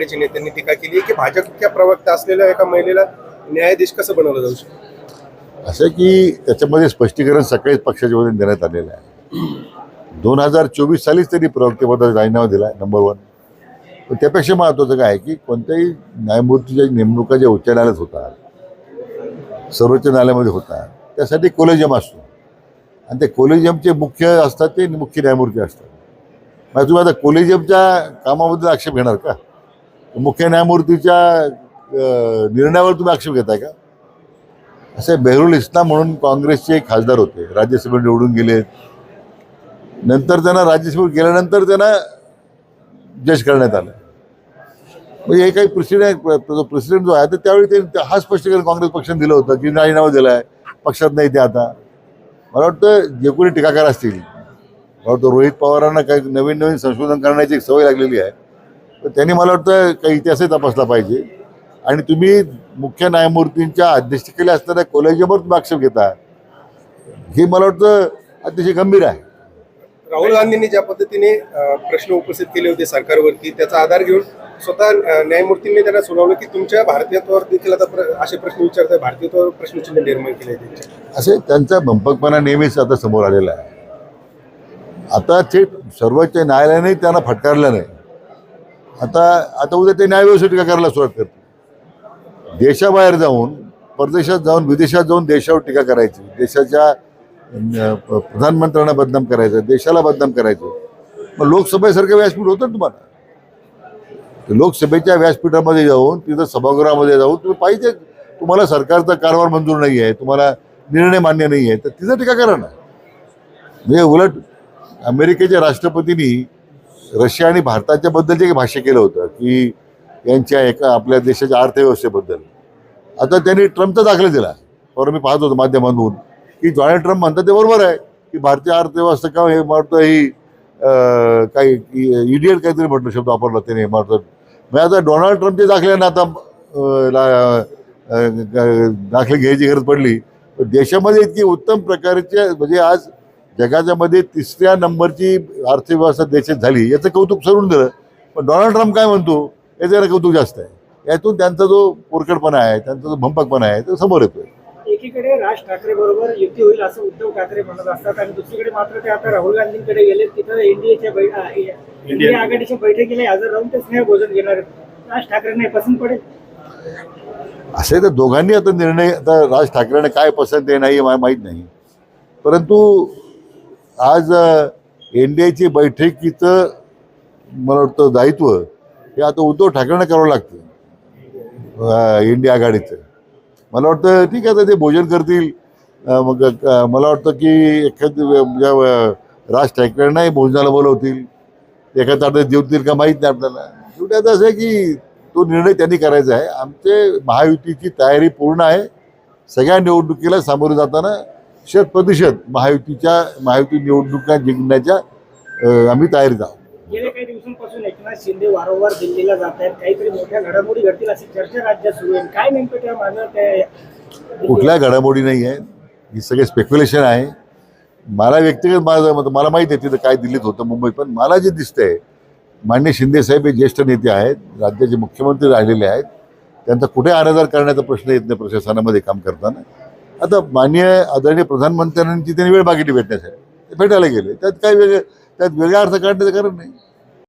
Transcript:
आघाडीच्या नेत्यांनी टीका केली की भाजपच्या प्रवक्ता असलेल्या एका महिलेला न्यायाधीश कसं बनवलं जाऊ शकतं? असं आहे की त्याच्यामध्ये स्पष्टीकरण सकाळीच पक्षाच्या वतीने देण्यात आलेलं आहे. दोन हजार चोवीस सालीच त्यांनी प्रवक्तेबद्दल राजीनामा दिला आहे नंबर वन पण त्यापेक्षा महत्त्वाचं काय आहे की कोणत्याही न्यायमूर्तीच्या नेमणुका ज्या उच्च न्यायालयात होतात सर्वोच्च न्यायालयामध्ये होतात त्यासाठी कोलेजियम असतो. आणि ते कोलेजियमचे मुख्य असतात ते मुख्य न्यायमूर्ती असतात. मग तुम्ही आता कोलेजियमच्या कामाबद्दल आक्षेप घेणार का? मुख्य न्यायमूर्तीच्या निर्णयावर तुम्ही आक्षेप घेताय का? असे बेहरुल इस्लाम म्हणून काँग्रेसचे एक खासदार होते राज्यसभेत निवडून गेले. नंतर त्यांना राज्यसभेत गेल्यानंतर त्यांना जज करण्यात आलं. म्हणजे हे काही प्रेसिडेंट जो प्रेसिडेंट जो आहे तर त्यावेळी ते हा स्पष्टीकरण काँग्रेस पक्षाने दिलं होतं की राजीनामा दिला आहे पक्षात नाही ते आता. मला वाटतं जे कोणी टीकाकार असतील मला वाटतं रोहित पवारांना काही नवीन नवीन संशोधन करण्याची एक सवय लागलेली आहे. तर त्यांनी मला वाटतं काही इतिहासही तपासला पाहिजे. आणि तुम्ही मुख्य न्यायमूर्तींच्या अध्यक्षतेखाली असणाऱ्या कॉलेजवर तुम्ही आक्षेप घेता. हे मला वाटतं अतिशय गंभीर आहे. राहुल गांधींनी ज्या पद्धतीने प्रश्न उपस्थित केले होते सरकारवरती त्याचा आधार घेऊन स्वतः न्यायमूर्तींनी त्यांना सुनावलं की तुमच्या भारतीयत्वावर देखील आता प्र- असे प्रश्न विचारताय भारतीयत्वावर प्रश्नचिन्ह निर्माण केले असे त्यांचा भंपकपणा नेहमीच आता समोर आलेला आहे. आता थेट सर्वोच्च न्यायालयाने त्यांना फटकारलं नाही. आता आता उद्या ते न्यायव्यवस्था टीका करायला सुरुवात करते देशाबाहेर जाऊन परदेशात जाऊन विदेशात जाऊन देशावर टीका करायची. देशाच्या प्रधानमंत्र्यांना बदनाम करायचं देशाला बदनाम करायचं. मग लोकसभेसारखं व्यासपीठ होतं ना तुम्हाला? लोकसभेच्या व्यासपीठामध्ये जाऊन तिथं सभागृहामध्ये जाऊन तुम्ही पाहिजे. तुम्हाला सरकारचा कारभार मंजूर नाही आहे तुम्हाला निर्णय मान्य नाही आहे तर तिथं टीका करा ना. म्हणजे उलट अमेरिकेच्या राष्ट्रपतींनी रशिया आणि भारताच्या बद्दल जे भाष्य केलं होतं की यांच्या एका आपल्या देशाच्या अर्थव्यवस्थेबद्दल. आता त्यांनी ट्रम्पचा दाखला दिला. बरं मी पाहत होतो माध्यमातून की डोनाल्ड ट्रम्प म्हणतात ते बरोबर आहे की भारतीय अर्थव्यवस्था का हे म्हणतं ही काही इडियट काहीतरी म्हटलं शब्द वापरला त्याने मारतं. मग म्हणजे आता डोनाल्ड ट्रम्पचे दाखल्यानं आता ला- दाखले घ्यायची गरज पडली. देशामध्ये इतकी उत्तम प्रकारचे म्हणजे आज जगाच्या मध्ये तिसऱ्या नंबरची अर्थव्यवस्था देशात झाली याचं कौतुक सरून दिलं. पण डोनाल्ड ट्रम्प काय म्हणतो? याचं जरा कौतुक जास्त आहे. यातून त्यांचा जो पोरकटपणा आहे त्यांचा जो भंपकपणा आहे तो समोर येतोय. एकीकडे राज ठाकरे बरोबर युती होईल असं उद्धव ठाकरे म्हणत असतात आणि दुसरीकडे मात्र ते आता राहुल गांधींकडे गेले तिथं एनडीएच्या एनडीए आघाडीच्या बैठकीला हजर राहून ते स्नेह भोजन घेणार आहेत. राज ठाकरेंना हे पसंत पडेल? असे तर दोघांनी आता निर्णय आता राज ठाकरेंना काय पसंत आहे नाही हे मला माहीत नाही. परंतु आज एन डी एची बैठकीचं मला वाटतं दायित्व हे आता उद्धव ठाकरेंना करावं लागतं इंडिया आघाडीचं. मला वाटतं ठीक आहे ते भोजन करतील. मग मला वाटतं की एखाद राज ठाकरेंनाही भोजनाला बोलवतील. एखाद्या ताटात जेवतील का माहीत नाही आपल्याला. शेवटी आता असं आहे की तो निर्णय त्यांनी करायचा आहे. आमचे महायुतीची तयारी पूर्ण आहे. सगळ्या निवडणुकीला सामोरं जाताना शत प्रतिशत महायुतीच्या महायुती निवडणुका जिंकण्याच्या आम्ही तयारीत आहोत. गेल्या काही दिवसांपासून एकनाथ शिंदे वारंवार दिल्लीला जात आहेत. काहीतरी मोठ्या घडामोडी घडतील अशी चर्चा राज्यात सुरू आहे. काय नेमकं त्या माझं त्या कुठल्या घडामोडी नाही आहेत. ही सगळे स्पेक्युलेशन आहे. मला व्यक्तिगत माझं मत मला माहिती आहे तिथं काय दिल्लीत होतं मुंबईत पण मला जे दिसतंय मान्य शिंदे साहेब हे ज्येष्ठ नेते आहेत राज्याचे मुख्यमंत्री राहिलेले आहेत. त्यांचा कुठे अनादर करण्याचा प्रश्न येत नाही प्रशासनामध्ये काम करताना. आता माननीय आदरणीय प्रधानमंत्र्यांची त्यांनी वेळ मागितली भेटण्यासाठी ते भेटायला गेले. त्यात काही वेगळं त्यात वेगळा अर्थ काढण्याचं कारण नाही.